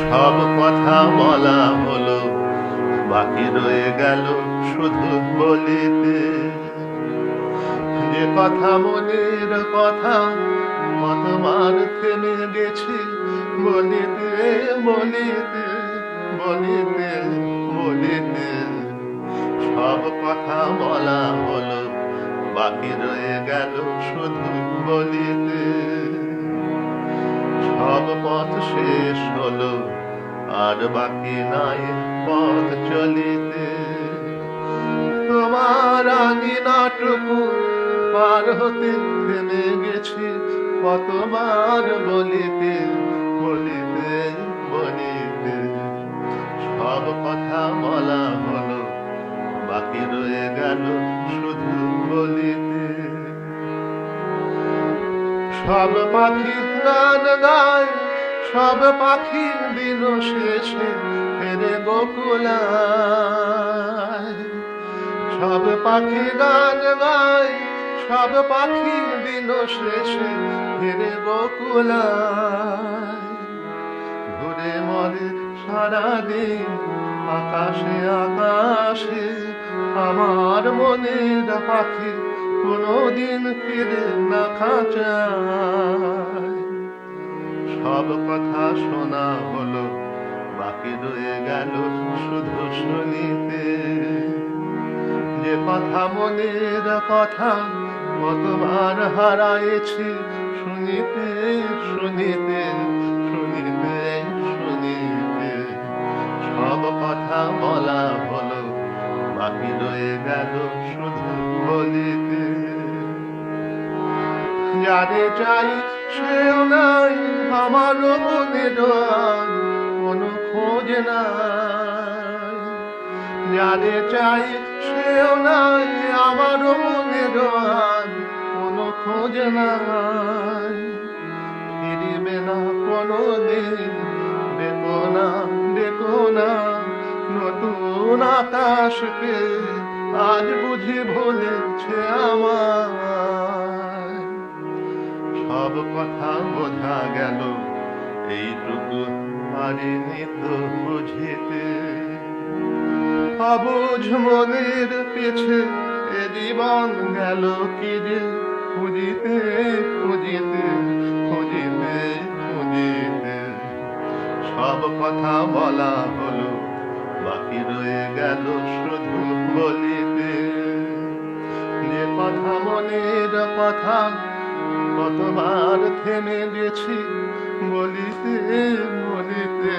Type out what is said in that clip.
সব কথা বলা হলো, বাকি রয়ে গেল শুধু বলিতে। যে কথা মনের কথা কতবার থেমে গেছি, বলিতে বলিতে বলিতে বলিতে। সব কথা বলা হলো, বাকি রয়ে গেল শুধু বলিতে। পথ শেষ হলো, আর বাকি নাই পথ চলিতে। তোমার আঙিনাটুকু পার হতে থেমে গেছি, কতবার বলিতে বলিতে বলিতে। সব কথা বলা হলো, বাকি রয়ে গেল শুধু বলিতে। সব পাখি গান গায় সব পাখির দিন শেষে ফেরে গোকুলায়। সব পাখি গান গায়, সব পাখির দিন শেষে ফেরে গোকুলায়। ঘুরে মরে সারাদিন আকাশে আকাশে, আমার মনের পাখি কোনোদিন ফিরে না খাঁচায় সব কথা শোনা হলো। বাকি রয়ে গেল শুধু শুনিতে। যে কথা মনের কথা কতবার হারাইছি শুনিতে শুনিতে শুনিতে শুনিতে। সব কথা বলা হলো, বাকি রয়ে গেল শুধু বলিতে। যারে চাই, সেও নাই আমার মনের কোনো খোঁজ নাই। যারে চাই, সেও নাই আমার মনের কোনো খোঁজ নাই। ফিরিবে না কোনো দিন দেখো না দেখো না, নতুন আকাশকে আজ বুঝি ভুলেছে আমার সব কথা বোঝা গেল। এইটুকু পারিনি তো বুঝিতে। অবুঝ মনের পিছে এ জীবন গেল কি যে খুঁজিতে খুঁজিতে খুঁজিতে খুঁজিতে। সব কথা বলা হলো, বাকি রয়ে গেল শুধু বলিতে। যে কথা মনের কথা কতবার থেমে গেছি বলিতে বলিতে